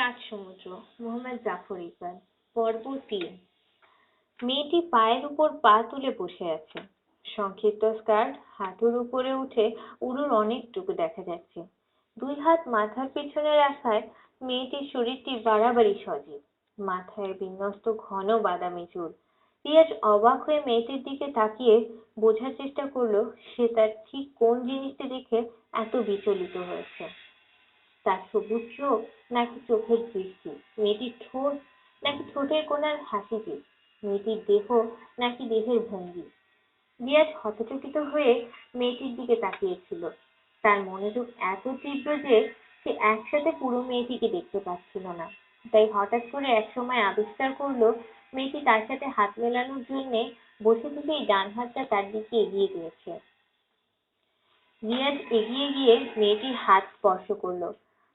কাজ সমুদ্র মোহাম্মদ জাফর ইকবাল, পর্ব তিন। মেয়েটি পায়ের উপর পা তুলে বসে আছে। সংক্ষিপ্ত স্কার্ট, হাঁটুর উপরে উঠে উরুর অনেকটুকু দেখা যাচ্ছে। দুই হাত মাথার পিছনে রাখায় মেয়েটির শরীরটি বাড়াবাড়ি সজীব। মাথায় বিন্যস্ত ঘন বাদামি চুল। রিয়াজ অবাক হয়ে মেয়েটির দিকে তাকিয়ে বোঝার চেষ্টা করল, সে তার ঠিক কোন জিনিসটি দেখে এত বিচলিত হয়েছে। তার সবুজ চোখ নাকি চোখের দৃষ্টি, মেয়েটির ঠোঁট নাকি ঠোঁটের কোণার হাসিটি মেয়েটির দেহ নাকি দেহের ভঙ্গি। রিয়াজ হতচকিত হয়ে মেয়েটির দিকে তাকিয়েছিল। তার মনোযোগ এত তীব্র যে সে একসাথে পুরো মেয়েটিকে দেখতে পাচ্ছিল না। তাই হঠাৎ করে একসময় আবিষ্কার করল, মেয়েটি তার সাথে হাত মেলানোর জন্যে বসে থেকেই ডান হাতটা তার দিকে এগিয়ে দিয়েছে রিয়াজ এগিয়ে গিয়ে মেয়েটির হাত স্পর্শ করল।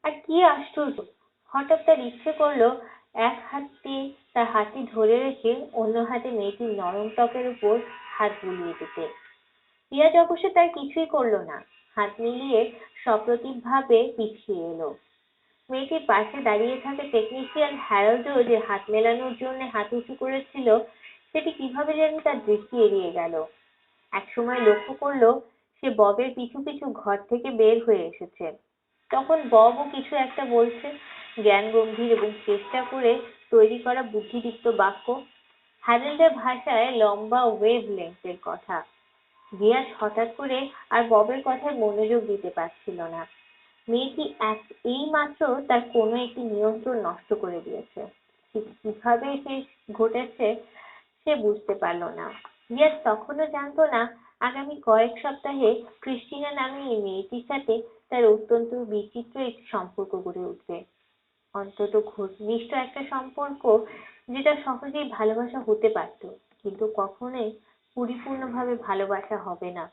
আর কি আশ্চর্য। হঠাৎ তার ইচ্ছে করল এক হাতে তার হাতটি ধরে রেখে অন্য হাতে মেয়েটির নরম ত্বকের উপর হাত বুলিয়ে দিতে। রিয়াজ অবশ্য তার কিছুই করল না। হাত মিলিয়ে সপ্রতিভ ভাবে পিছিয়ে এলো। মেয়েটির পাশে দাঁড়িয়ে থাকা টেকনিশিয়ান হ্যারল্ডও যে হাত মেলানোর জন্য হাত উঁচু করেছিল, সেটি কীভাবে যেন তার দৃষ্টি এড়িয়ে গেল। একসময় লক্ষ্য করল, সে ববের পিছু পিছু ঘর থেকে বের হয়ে এসেছে। তখন ববও কিছু একটা বলছে জ্ঞান গম্ভীর এবং চেষ্টা করে তৈরি করা বুদ্ধিদীপ্ত বাক্য। হ্যারেল্ডের ভাষায় লম্বা ওয়েভ লেন্থের কথা। রিয়াজ হঠাৎ করে আর ববের কথায় মনোযোগ দিতে পারছিল না। মেয়েটি এক এই মাত্র তার কোনো একটি নিয়ন্ত্রণ নষ্ট করে দিয়েছে। ঠিক কীভাবে সে ঘটেছে সে বুঝতে পারল না। রিয়াজ তখনও জানতো না আগামী কয়েক সপ্তাহে ক্রিস্টিনা নামে এই মেয়েটির সাথে তার অত্যন্ত বিচিত্র একটি সম্পর্ক গড়ে উঠবে। অন্তত ঘনিষ্ঠ একটা সম্পর্ক যেটা সহজেই ভালোবাসা হতে পারত, কিন্তু কখনোই পরিপূর্ণভাবে ভালোবাসা হবে না।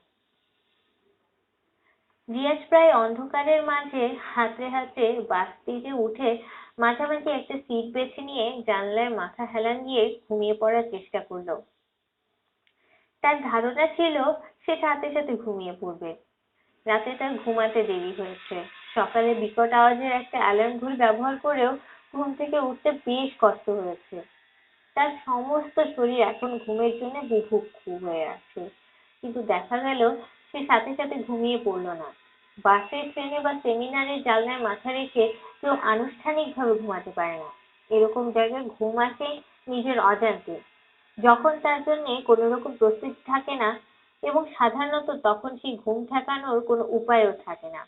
রিয়াজ প্রায় অন্ধকারের মাঝে হাতড়ে হাতড়ে বাস থেকে উঠে মাঝামাঝি একটা সিট বেছে নিয়ে জানলায় মাথা হেলান দিয়ে ঘুমিয়ে পড়ার চেষ্টা করল। তার ধারণা ছিল সে সাথে সাথে ঘুমিয়ে পড়বে। রাতে তার ঘুমাতে দেরি হয়েছে। সকালে বিকট আওয়াজের একটা অ্যালার্ম ঘড়ি ব্যবহার করেও ঘুম থেকে উঠতে বেশ কষ্ট হয়েছে। তার সমস্ত শরীর এখন ঘুমের জন্য বুভুক্ষু হয়ে আছে। কিন্তু দেখা গেল সে সাথে সাথে ঘুমিয়ে পড়ল না। বাসে, ট্রেনে বা সেমিনারের জানলায় মাথা রেখে কেউ আনুষ্ঠানিকভাবে ঘুমাতে পারে না। এরকম জায়গায় ঘুম আসে নিজের অজান্তে। যখন তার জন্য কোনো রকম প্রস্তুতি থাকে না এবং সাধারণত তখন সেই ঘুম ঠেকানোর কোনো উপায়ও থাকে না।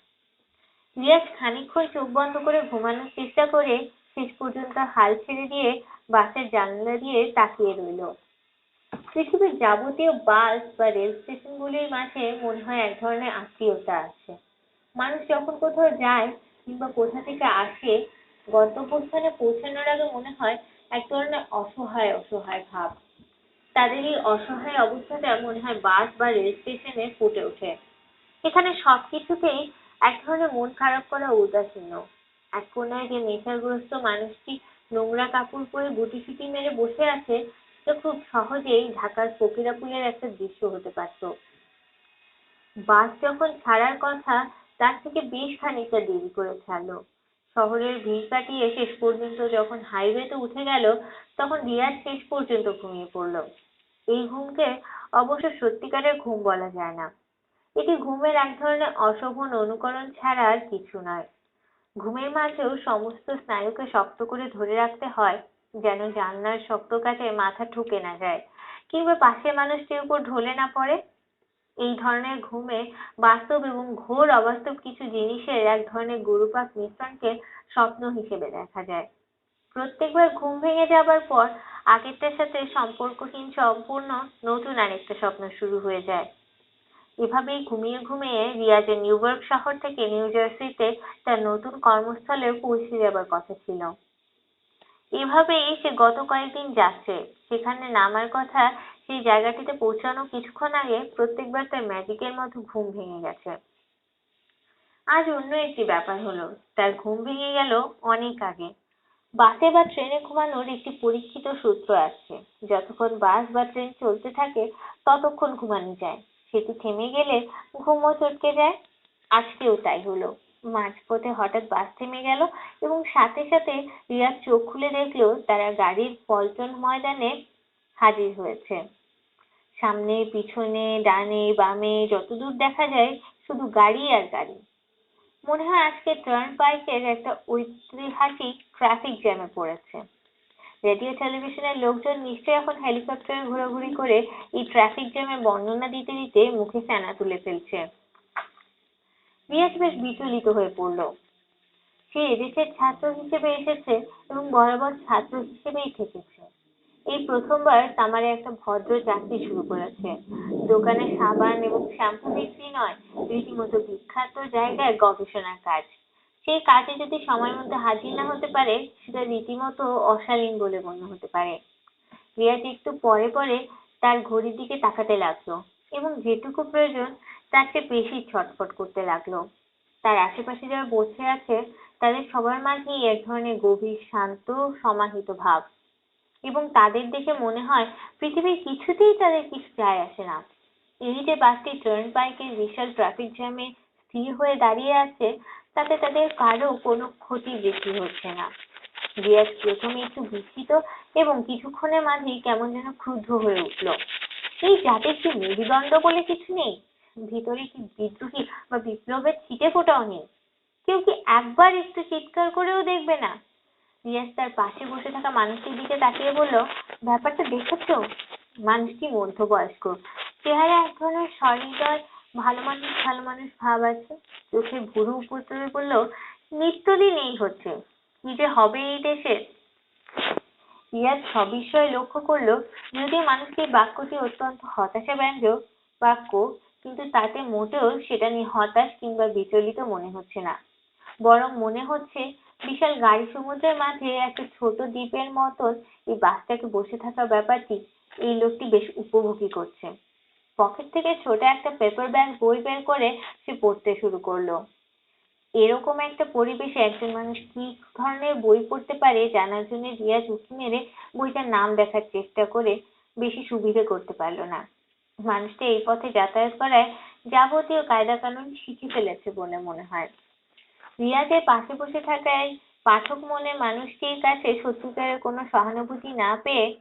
রিয়াজ খানিকক্ষণ চোখ বন্ধ করে ঘুমানোর চেষ্টা করে শেষ পর্যন্ত হাল ছেড়ে দিয়ে বাসের জানলা দিয়ে তাকিয়ে রইল। পৃথিবীর যাবতীয় বাস বা রেল স্টেশনগুলির মাঝে মনে হয় এক ধরনের আত্মীয়তা আছে। মানুষ যখন কোথাও যায় কিংবা কোথা থেকে আসে, গন্তব্যস্থানে পৌঁছানোর আগে মনে হয় এক ধরনের অসহায় অসহায় ভাব। তাদের এই অসহায় অবস্থাটা মনে হয় বাস বা রেল স্টেশনে ফুটে ওঠে। এখানে সবকিছুতেই এক ধরনের মন খারাপ করা উদাসীন্য এক কোনায় যে নেশাগ্রস্ত মানুষটি নোংরা কাপড় পরে গুটিসুটি মেরে বসে আছে, সে খুব সহজেই ঢাকার ফকিরাপুলের একটা দৃশ্য হতে পারত। বাস যখন ছাড়ার কথা, তার থেকে বেশ খানিকটা দেরি করে ছাড়লো। শহরের ভিড় কাটিয়ে শেষ পর্যন্ত যখন হাইওয়েতে উঠে গেল, তখন রিয়াজ শেষ পর্যন্ত ঘুমিয়ে পড়ল। এই ঘুমকে অবশ্য সত্যিকারের ঘুম বলা যায় না। এটি ঘুমের এক ধরনের অশোভন অনুকরণ ছাড়া আর কিছু নয়। ঘুমের মাঝেও সমস্ত স্নায়ুকে শক্ত করে ধরে রাখতে হয়, যেন জানলার শক্ত কাঠে মাথা ঠুকে না যায়, কিংবা পাশের মানুষটির উপর ঢলে না পড়ে। এই ধরনের ঘুমে বাস্তব এবং ঘোর অবাস্তব কিছু জিনিসের এক ধরনের গুরুপাক মিশ্রণকে স্বপ্ন হিসেবে দেখা যায়। প্রত্যেকবার ঘুম ভেঙে যাবার পর আগেরটার সাথে সম্পর্কহীন সম্পূর্ণ নতুন আরেকটা স্বপ্ন শুরু হয়ে যায়। এভাবেই ঘুমিয়ে ঘুমিয়ে রিয়াজের নিউইয়র্ক শহর থেকে নিউ জার্সিতে তার নতুন কর্মস্থলে পৌঁছে যাবার কথা ছিল। এভাবেই সে গত কয়েকদিন যাচ্ছে। সেখানে নামার কথা সেই জায়গাটিতে পৌঁছানো কিছুক্ষণ আগে প্রত্যেকবার তার ম্যাজিকের মতো ঘুম ভেঙে গেছে। আজ অন্য একটি ব্যাপার হলো, তার ঘুম ভেঙে গেল অনেক আগে। বাসে বা ট্রেনে ঘুমানোর একটি পরীক্ষিত সূত্র আছে। যতক্ষণ বাস বা ট্রেন চলতে থাকে, ততক্ষণ ঘুমানো যায়। সেটি থেমে গেলে ঘুমও চটকে যায়। আজকেও তাই হলো। মাঝপথে হঠাৎ বাস থেমে গেল এবং সাথে সাথে রিয়াজ চোখ খুলে দেখল তারা গাড়ির পল্টন ময়দানে হাজির হয়েছে। সামনে, পিছনে, ডানে, বামে যতদূর দেখা যায়, শুধু গাড়ি আর গাড়ি। মনে হয় আজকে টার্ন বাইকের একটা ঐতিহাসিক ট্রাফিক জ্যামে পড়েছে। রেডিও টেলিভিশনের লোকজন নিশ্চয়ই এখন হেলিকপ্টারে ঘোরাঘুরি করে এই ট্রাফিক জ্যামের বর্ণনা দিতে দিতে মুখে ফেনা তুলে ফেলছে। রিয়াজ বেশ বিচলিত হয়ে পড়ল। সে এদেশের ছাত্র হিসেবে এসেছে এবং বরাবর ছাত্র হিসেবেই থেকেছে। এই প্রথমবার তামারে একটা ভদ্র চাকরি শুরু করেছে। দোকানে সাবান এবং শ্যাম্পু বিক্রি নয়, রীতিমতো বিখ্যাত জায়গায় গবেষণার কাজ। সেই কাজে যদি সময় মতো হাজির না হতে পারে, সেটা রীতিমতো অশালীন বলে গণ্য হতে পারে। রিয়াজ একটু পরে পরে তার ঘড়ির দিকে তাকাতে লাগল এবং যেটুকু প্রয়োজন তার চেয়ে বেশি ছটফট করতে লাগল। তার আশেপাশে যারা বসে আছে, তাদের সবার মাঝেই এক ধরনের গভীর, শান্ত, সমাহিত ভাব। এবং তাদের দেখে মনে হয় পৃথিবীর কিছুতেই তাদের কিছু যায় আসে না। এই যে বাসটি টার্ন বাইকের বিশাল ট্রাফিক জ্যামে স্থির হয়ে দাঁড়িয়ে আছে, তাতে তাদের কারও কোনো ক্ষতি বেশি হচ্ছে না। রিয়াজ প্রথমে একটু বিস্মিত এবং কিছুক্ষণের মাঝেই কেমন যেন ক্রুদ্ধ হয়ে উঠল। এই জাতির কি মেরুদণ্ড বলে কিছু নেই? ভিতরে কি বিদ্রোহী বা বিপ্লবের ছিটে ফোটাও নেই? কেউ কি একবার একটু চিৎকার করেও দেখবে না? রিয়াজ তার পাশে বসে থাকা মানুষটির দিকে তাকিয়ে বলল, ব্যাপারটা দেখেছ? মানুষটি মধ্যবয়স্ক? চেহারা এক ধরনের সহৃদয় ভালো মানুষ ভালো মানুষ ভাব আছে। চোখে ভুরু উপর বলল নিত্যদিন এই হচ্ছে। কি যে হবে এই দেশে? রিয়াজ সবিষয়ে লক্ষ্য করল, যদিও মানুষটির বাক্যটি অত্যন্ত হতাশা ব্যঞ্জক বাক্য, কিন্তু তাতে মোটেও সেটা নিয়ে হতাশ কিংবা বিচলিত মনে হচ্ছে না। বরং মনে হচ্ছে বিশাল গাড়ি সমুদ্রের মাঝে একটা ছোট দ্বীপের মতন এই বাসটাকে বসে থাকা ব্যাপারটি এই লোকটি বেশ উপভোগী করছে। পকেট থেকে ছোট একটা পেপার ব্যাগ বই বের করে সে পড়তে শুরু করল। এরকম একটা পরিবেশে একজন মানুষ কি ধরনের বই পড়তে পারে জানার জন্য রিয়াজ উঁকি মেরে বইটার নাম দেখার চেষ্টা করে বেশি সুবিধে করতে পারল না। মানুষটা এই পথে যাতায়াত করায় যাবতীয় কায়দা কানুন শিখে ফেলেছে বলে মনে হয়। রিয়াজের পাশে বসে থাকায় পাঠক মনে মানুষটির কাছে সত্যিকারের কোনো সহানুভূতি না পেয়ে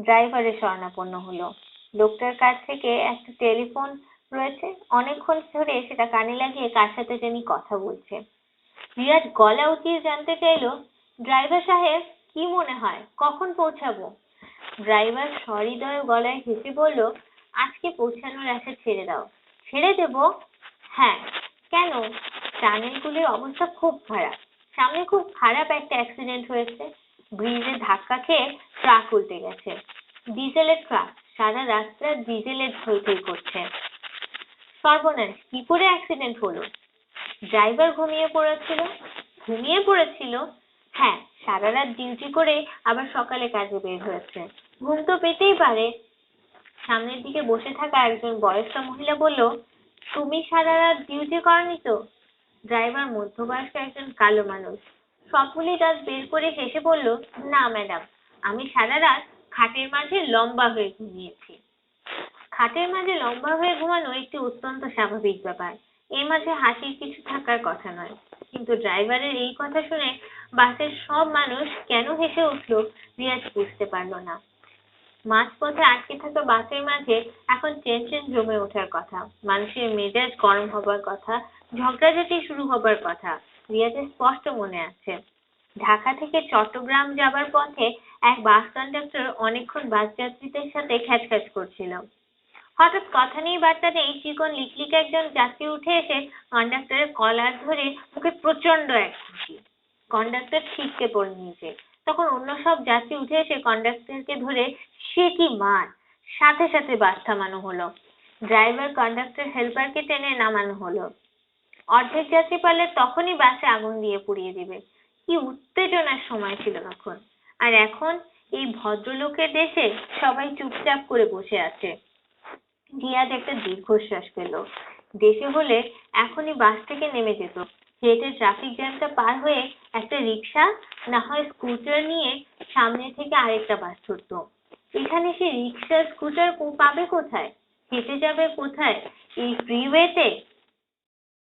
ড্রাইভারের শরণাপন্ন হলো। লোকটার কাছ থেকে একটা টেলিফোন রয়েছে। অনেকক্ষণ ধরে সেটা কানে লাগিয়ে কার সাথে জানি কথা বলছে। রিয়াজ গলা উঁচিয়ে জানতে চাইলো, ড্রাইভার সাহেব, কি মনে হয়? কখন পৌঁছাবো? ড্রাইভার সহৃদয় গলায় হেসে বলল, আজকে পৌঁছানোর আশা ছেড়ে দাও। ছেড়ে দেব? হ্যাঁ। কেন? টানেলগুলির অবস্থা খুব খারাপ। সামনে খুব খারাপ একটা অ্যাক্সিডেন্ট হয়েছে। ব্রিজে ধাক্কা খেয়ে ট্রাক উল্টে গেছে। ডিজেলের ট্রাক সারা রাস্তা ডিজেলের থই করছে। সর্বনাশ, কি করে অ্যাক্সিডেন্ট হলো? ড্রাইভার ঘুমিয়ে পড়েছিল? ঘুমিয়ে পড়েছিল? হ্যাঁ সারা রাত ডিউটি করে আবার সকালে কাজে বের হয়েছে। ঘুম তো পেতেই পারে। সামনের দিকে বসে থাকা একজন বয়স্ক মহিলা বলল, তুমি সারা রাত ডিউটি করনি তো? ড্রাইভার মধ্যবয়স্ক একজন কালো মানুষ। সকলেই দাঁত বের করে হেসে বলল, না, ম্যাডাম, আমি সারা রাত খাটের মাঝে লম্বা হয়ে ঘুমিয়েছি। খাটের মাঝে লম্বা হয়ে ঘুমানো একটি অত্যন্ত স্বাভাবিক ব্যাপার। এর মাঝে হাসির কিছু থাকার কথা নয়। কিন্তু ড্রাইভারের এই কথা শুনে বাসের সব মানুষ কেন হেসে উঠল রিয়াজ বুঝতে পারল না। মাঝপথে আটকে থাকা বাসের মাঝে এখন টেনশন জমে ওঠার কথা। মানুষের মেজাজ গরম হবার কথা ঝগড়াঝাটি শুরু হবার কথা। রিয়াজের স্পষ্ট মনে আছে। ঢাকা থেকে চট্টগ্রাম যাবার পথে এক বাস কন্ডাক্টর অনেকক্ষণ বাস যাত্রীদের সাথে খ্যাচখ্যাচ করছিল। হঠাৎ কথা নেই, বার্তা নেই, চিকন লিকলিক একজন যাত্রী উঠে এসে কন্ডাক্টরের কলার ধরে মুখে প্রচণ্ড এক কন্ডাক্টর ছিটকে পড়ে নিচে। তখন অন্য সব যাত্রী উঠে এসে কন্ডাক্টরকে ধরে, সে কি মার? সাথে সাথে বাস থামানো হলো। ড্রাইভার কন্ডাক্টর হেল্পারকে টেনে নামানো হলো। অর্ধেক যাত্রী পারলে তখনই বাসে আগুন দিয়ে পুড়িয়ে দিবে। কি উত্তেজনার সময় ছিল তখন। আর এখন এই ভদ্রলোকের দেশে সবাই চুপচাপ করে বসে আছে। রিয়াজ একটা দীর্ঘশ্বাস পেল দেশে হলে এখনই বাস থেকে নেমে যেত। হেঁটে ট্রাফিক জ্যামটা পার হয়ে একটা রিক্সা না হয় স্কুটার নিয়ে সামনে থেকে আরেকটা বাস ধরতো। এখানে সে রিক্সা স্কুটার পাবে কোথায়? হেঁটে যাবে কোথায়? এই ফ্রিওয়েতে